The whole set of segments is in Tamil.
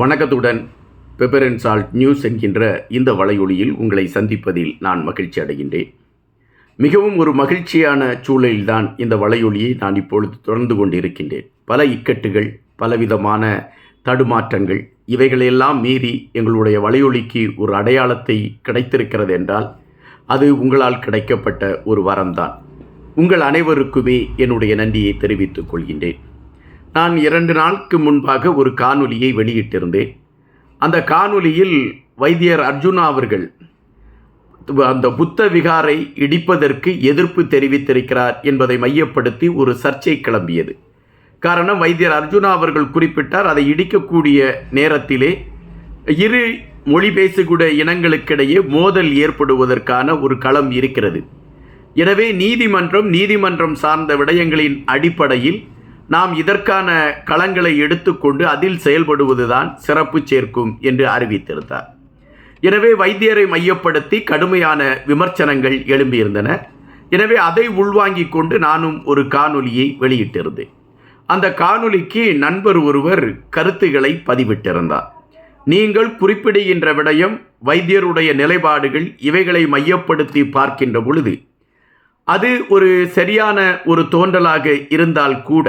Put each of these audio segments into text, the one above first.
வணக்கத்துடன் பெப்பர் அண்ட் சால்ட் நியூஸ் என்கின்ற இந்த வலையொலியில் உங்களை சந்திப்பதில் நான் மகிழ்ச்சி அடைகின்றேன். மிகவும் ஒரு மகிழ்ச்சியான சூழலில்தான் இந்த வலையொலியை நான் இப்பொழுது தொடர்ந்து கொண்டிருக்கின்றேன். பல இக்கட்டுகள் பலவிதமான தடுமாற்றங்கள் இவைகளையெல்லாம் மீறி எங்களுடைய வலையொலிக்கு ஒரு அடையாளத்தை கிடைத்திருக்கிறது என்றால் அது உங்களால் கிடைக்கப்பட்ட ஒரு வரம்தான். உங்கள் அனைவருக்குமே என்னுடைய நன்றியை தெரிவித்துக் கொள்கின்றேன். நான் இரண்டு நாளுக்கு முன்பாக ஒரு காணொலியை வெளியிட்டிருந்தேன். அந்த காணொலியில் வைத்தியர் அர்ஜுனா அவர்கள் அந்த புத்த விகாரை இடிப்பதற்கு எதிர்ப்பு தெரிவித்திருக்கிறார் என்பதை மையப்படுத்தி ஒரு சர்ச்சை கிளம்பியது. காரணம் வைத்தியர் அர்ஜுனா அவர்கள் குறிப்பிட்டார் அதை இடிக்கக்கூடிய நேரத்திலே இரு மொழி பேசக்கூடிய இனங்களுக்கிடையே மோதல் ஏற்படுவதற்கான ஒரு களம் இருக்கிறது. எனவே நீதிமன்றம் நீதிமன்றம் சார்ந்த விடயங்களின் அடிப்படையில் நாம் இதற்கான களங்களை எடுத்துக்கொண்டு அதில் செயல்படுவதுதான் சிறப்பு சேர்க்கும் என்று அறிவித்திருந்தார். எனவே வைத்தியரை மையப்படுத்தி கடுமையான விமர்சனங்கள் எழும்பியிருந்தன. எனவே அதை உள்வாங்கிக் கொண்டு நானும் ஒரு காணொலியை வெளியிட்டிருந்தேன். அந்த காணொலிக்கு நண்பர் ஒருவர் கருத்துக்களை பதிவிட்டிருந்தார். நீங்கள் குறிப்பிடுகின்ற விடயம் வைத்தியருடைய நிலைப்பாடுகள் இவைகளை மையப்படுத்தி பார்க்கின்ற பொழுது அது ஒரு சரியான ஒரு தோன்றலாக இருந்தால் கூட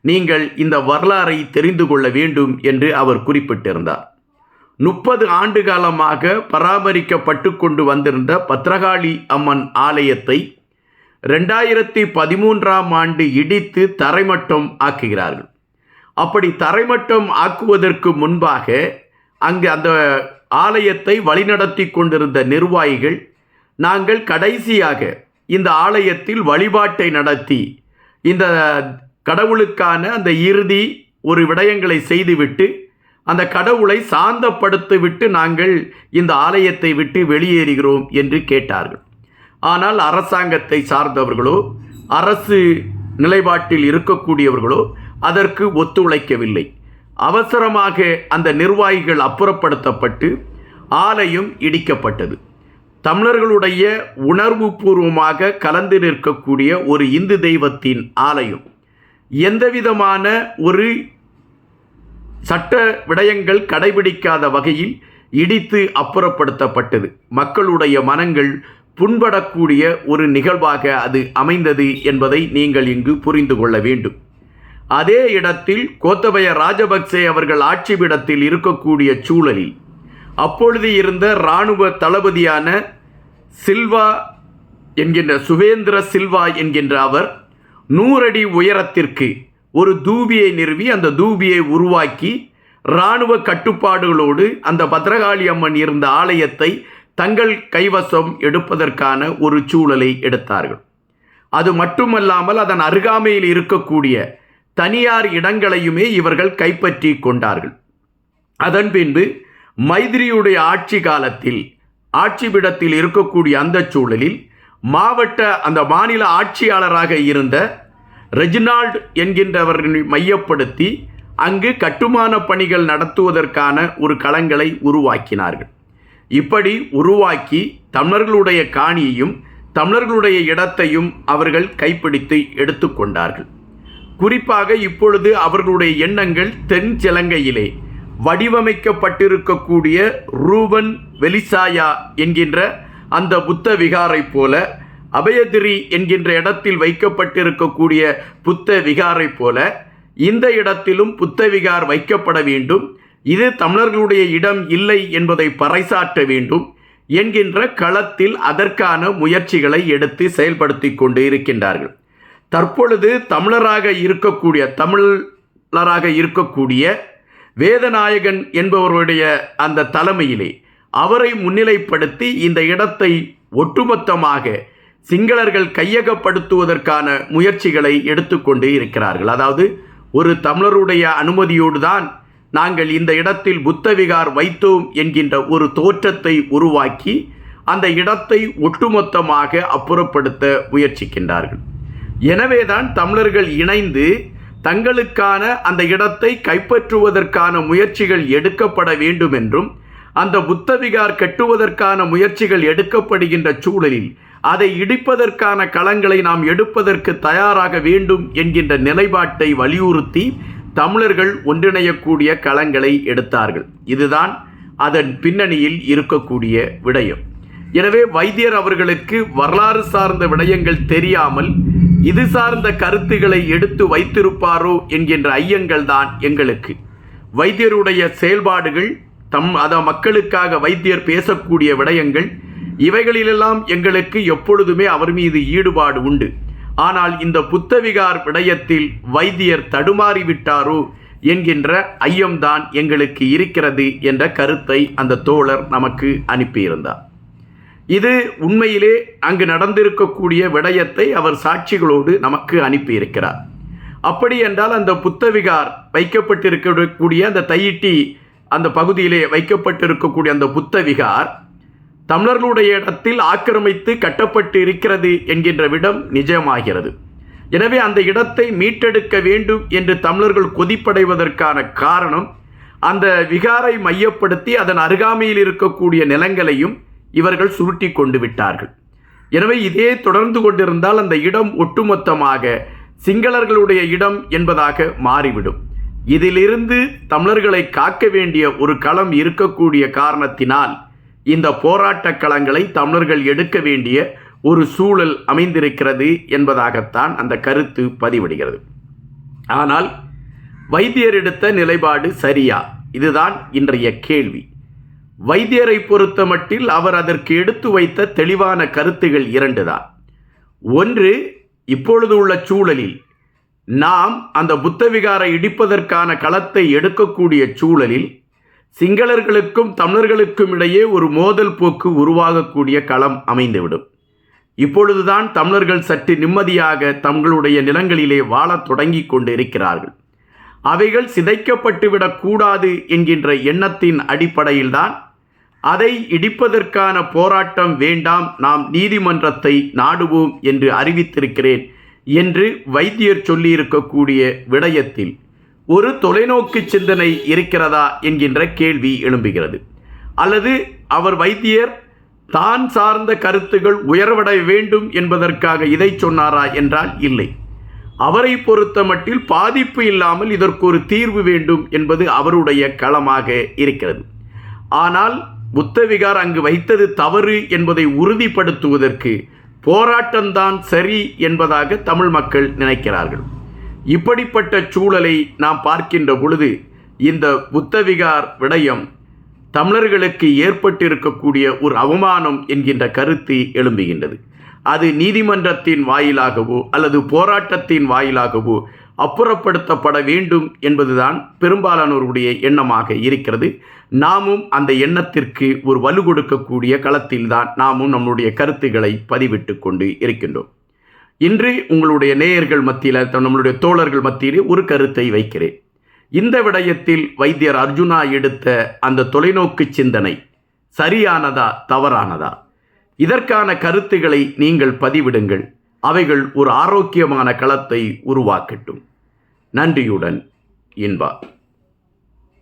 நீங்கள் இந்த வரலாறை தெரிந்து கொள்ள வேண்டும் என்று அவர் குறிப்பிட்டிருந்தார். முப்பது ஆண்டு காலமாக பராமரிக்கப்பட்டு கொண்டு வந்திருந்த பத்ரகாளி அம்மன் ஆலயத்தை ரெண்டாயிரத்தி பதிமூன்றாம் ஆண்டு இடித்து தரைமட்டம் ஆக்குகிறார்கள். அப்படி தரைமட்டம் ஆக்குவதற்கு முன்பாக அங்கு அந்த ஆலயத்தை வழிநடத்தி கொண்டிருந்த நிர்வாகிகள் நாங்கள் கடைசியாக இந்த ஆலயத்தில் வழிபாட்டை நடத்தி இந்த கடவுளுக்கான அந்த இறுதி ஒரு விடயங்களை செய்துவிட்டு அந்த கடவுளை சாந்தப்படுத்திவிட்டு நாங்கள் இந்த ஆலயத்தை விட்டு வெளியேறுகிறோம் என்று கேட்டார்கள். ஆனால் அரசாங்கத்தை சார்ந்தவர்களோ அரசு நிலைப்பாட்டில் இருக்கக்கூடியவர்களோ அதற்கு ஒத்துழைக்கவில்லை. அவசரமாக அந்த நிர்வாகிகள் அப்புறப்படுத்தப்பட்டு ஆலயம் இடிக்கப்பட்டது. தமிழர்களுடைய உணர்வு பூர்வமாக கலந்து நிற்கக்கூடிய ஒரு இந்து தெய்வத்தின் ஆலயம். எந்தவிதமான ஒரு சட்ட விடயங்கள் கடைபிடிக்காத வகையில் இடித்து அப்புறப்படுத்தப்பட்டது. மக்களுடைய மனங்கள் புண்படக்கூடிய ஒரு நிகழ்வாக அது அமைந்தது என்பதை நீங்கள் இங்கு புரிந்து கொள்ள வேண்டும். அதே இடத்தில் கோத்தபய ராஜபக்சே அவர்கள் ஆட்சிபிடத்தில் இருக்கக்கூடிய சூழலில் அப்பொழுது இருந்த இராணுவ தளபதியான சில்வா என்கின்ற சுவேந்திர சில்வா என்கின்ற அவர் நூறடி உயரத்திற்கு ஒரு தூபியை நிறுவி அந்த தூபியை உருவாக்கி இராணுவ கட்டுப்பாடுகளோடு அந்த பத்ரகாளி அம்மன் இருந்த ஆலயத்தை தங்கள் கைவசம் எடுப்பதற்கான ஒரு சூழலை எடுத்தார்கள். அது மட்டுமல்லாமல் அதன் அருகாமையில் இருக்கக்கூடிய தனியார் இடங்களையுமே இவர்கள் கைப்பற்றி கொண்டார்கள். அதன் பின்பு மைத்ரியுடைய ஆட்சி காலத்தில் ஆட்சிபிடத்தில் இருக்கக்கூடிய அந்த சூழலில் மாவட்ட அந்த மாநில ஆட்சியாளராக இருந்த ரெஜினால்டு என்கின்றவர்களை மையப்படுத்தி அங்கு கட்டுமான பணிகள் நடத்துவதற்கான ஒரு களங்களை உருவாக்கினார்கள். இப்படி உருவாக்கி தமிழர்களுடைய காணியையும் தமிழர்களுடைய இடத்தையும் அவர்கள் கைப்பிடித்து எடுத்துக்கொண்டார்கள் குறிப்பாக இப்பொழுது அவர்களுடைய எண்ணங்கள் தென் சிலங்கையிலே வடிவமைக்கப்பட்டிருக்கக்கூடிய ரூபன் வெலிசாயா என்கின்ற அந்த புத்த விகாரை போல அபயதிரி என்கின்ற இடத்தில் வைக்கப்பட்டிருக்கக்கூடிய புத்த விகாரை போல இந்த இடத்திலும் புத்த விகார் வைக்கப்பட வேண்டும். இது தமிழர்களுடைய இடம் இல்லை என்பதை பறைசாற்ற வேண்டும் என்கின்ற களத்தில் அதற்கான முயற்சிகளை எடுத்து செயல்படுத்தி கொண்டு இருக்கின்றார்கள். தற்பொழுது தமிழராக இருக்கக்கூடிய தமிழராக இருக்கக்கூடிய வேதநாயகன் என்பவருடைய அந்த தலைமையிலே அவரை முன்னிலைப்படுத்தி இந்த இடத்தை ஒட்டுமொத்தமாக சிங்களர்கள் கையகப்படுத்துவதற்கான முயற்சிகளை எடுத்துக்கொண்டு இருக்கிறார்கள். அதாவது ஒரு தமிழருடைய அனுமதியோடு தான் நாங்கள் இந்த இடத்தில் புத்தவிகார் வைத்தோம் என்கின்ற ஒரு தோற்றத்தை உருவாக்கி அந்த இடத்தை ஒட்டுமொத்தமாக அப்புறப்படுத்த முயற்சிக்கின்றார்கள். எனவேதான் தமிழர்கள் இணைந்து தங்களுக்கான அந்த இடத்தை கைப்பற்றுவதற்கான முயற்சிகள் எடுக்கப்பட வேண்டும் என்றும் அந்த புத்தவிகார் கட்டுவதற்கான முயற்சிகள் எடுக்கப்படுகின்ற சூழலில் அதை இடிப்பதற்கான களங்களை நாம் எடுப்பதற்கு தயாராக வேண்டும் என்கின்ற நிலைப்பாட்டை வலியுறுத்தி தமிழர்கள் ஒன்றிணையக்கூடிய களங்களை எடுத்தார்கள். இதுதான் அதன் பின்னணியில் இருக்கக்கூடிய விடயம். எனவே வைத்தியர் அவர்களுக்கு வரலாறு சார்ந்த விடயங்கள் தெரியாமல் இது சார்ந்த கருத்துக்களை எடுத்து வைத்திருப்பாரோ என்கின்ற ஐயங்கள் தான் எங்களுக்கு. வைத்தியருடைய செயல்பாடுகள் தம் அத மக்களுக்காக வைத்தியர் பேசக்கூடிய விடயங்கள் இவைகளிலெல்லாம் எங்களுக்கு எப்பொழுதுமே அவர் மீது ஈடுபாடு உண்டு. ஆனால் இந்த புத்தவிகார் விடயத்தில் வைத்தியர் தடுமாறிவிட்டாரோ என்கின்ற ஐயம்தான் எங்களுக்கு இருக்கிறது என்ற கருத்தை அந்த தோழர் நமக்கு அனுப்பியிருந்தார். இது உண்மையிலே அங்கு நடந்திருக்கக்கூடிய விடயத்தை அவர் சாட்சிகளோடு நமக்கு அனுப்பியிருக்கிறார். அப்படி என்றால் அந்த புத்தவிகார் வைக்கப்பட்டிருக்கக்கூடிய அந்த தையிட்டி அந்த பகுதியிலே வைக்கப்பட்டிருக்கக்கூடிய அந்த புத்த விகார் தமிழர்களுடைய இடத்தில் ஆக்கிரமித்து கட்டப்பட்டு இருக்கிறது என்கின்ற விடம் நிஜமாகிறது. எனவே அந்த இடத்தை மீட்டெடுக்க வேண்டும் என்று தமிழர்கள் கொதிப்படைவதற்கான காரணம் அந்த விகாரை மையப்படுத்தி அதன் அருகாமையில் இருக்கக்கூடிய நிலங்களையும் இவர்கள் சுருட்டி கொண்டு விட்டார்கள். எனவே இதே தொடர்ந்து கொண்டிருந்தால் அந்த இடம் ஒட்டுமொத்தமாக சிங்களர்களுடைய இடம் என்பதாக மாறிவிடும். இதிலிருந்து தமிழர்களை காக்க வேண்டிய ஒரு களம் இருக்கக்கூடிய காரணத்தினால் இந்த போராட்டக் களங்களை தமிழர்கள் எடுக்க வேண்டிய ஒரு சூழல் அமைந்திருக்கிறது என்பதாகத்தான் அந்த கருத்து பதிவிடுகிறது. ஆனால் வைத்தியர் எடுத்த நிலைப்பாடு சரியா? இதுதான் இன்றைய கேள்வி. வைத்தியரை பொறுத்த மட்டில் அவர் அதற்கு எடுத்து வைத்த தெளிவான கருத்துகள் இரண்டுதான். ஒன்று இப்பொழுது உள்ள சூழலில் நாம் அந்த புத்தவிகாரை இடிப்பதற்கான களத்தை எடுக்கக்கூடிய சூழலில் சிங்களர்களுக்கும் தமிழர்களுக்கும் இடையே ஒரு மோதல் போக்கு உருவாகக்கூடிய களம் அமைந்துவிடும். இப்பொழுதுதான் தமிழர்கள் சற்று நிம்மதியாக தங்களுடைய நிலங்களிலே வாழத் தொடங்கி கொண்டு இருக்கிறார்கள் அவைகள் சிதைக்கப்பட்டுவிடக்கூடாது என்கின்ற எண்ணத்தின் அடிப்படையில்தான் அதை இடிப்பதற்கான போராட்டம் வேண்டாம் நாம் நீதிமன்றத்தை நாடுவோம் என்று அறிவித்திருக்கிறேன். என்று வைத்தியர் சொல்லியிருக்கக்கூடிய விடயத்தில் ஒரு தொலைநோக்கு சிந்தனை இருக்கிறதா என்கின்ற கேள்வி எழும்புகிறது. அல்லது அவர் வைத்தியர் தான் சார்ந்த கருத்துகள் உயர்வடைய வேண்டும் என்பதற்காக இதை சொன்னாரா என்றால் இல்லை. அவரை பொறுத்த மட்டில் பாதிப்பு இல்லாமல் இதற்கு ஒரு தீர்வு வேண்டும் என்பது அவருடைய களமாக இருக்கிறது. ஆனால் புத்தவிகார் அங்கு வைத்தது தவறு என்பதை உறுதிப்படுத்துவதற்கு போராட்டம்தான் சரி என்பதாக தமிழ் மக்கள் நினைக்கிறார்கள். இப்படிப்பட்ட சூழலை நாம் பார்க்கின்ற பொழுது இந்த புத்தவிகார் விடயம் தமிழர்களுக்கு ஏற்பட்டிருக்கக்கூடிய ஒரு அவமானம் என்கின்ற கருத்து எழும்புகின்றது. அது நீதிமன்றத்தின் வாயிலாகவோ அல்லது போராட்டத்தின் வாயிலாகவோ அப்புறப்படுத்தப்பட வேண்டும் என்பதுதான் பெரும்பாலானோருடைய எண்ணமாக இருக்கிறது. நாமும் அந்த எண்ணத்திற்கு ஒரு வலு கொடுக்கக்கூடிய களத்தில்தான் நாமும் நம்முடைய கருத்துக்களை பதிவிட்டு கொண்டு இருக்கின்றோம். இன்று உங்களுடைய நேயர்கள் மத்தியில் நம்மளுடைய தோழர்கள் மத்தியிலே ஒரு கருத்தை வைக்கிறேன். இந்த விடயத்தில் வைத்தியர் அர்ஜுனா எடுத்த அந்த தொலைநோக்கு சிந்தனை சரியானதா தவறானதா? இதற்கான கருத்துக்களை நீங்கள் பதிவிடுங்கள். அவைகள் ஒரு ஆரோக்கியமான களத்தை உருவாக்கட்டும். நன்றியுடன் இன்பா.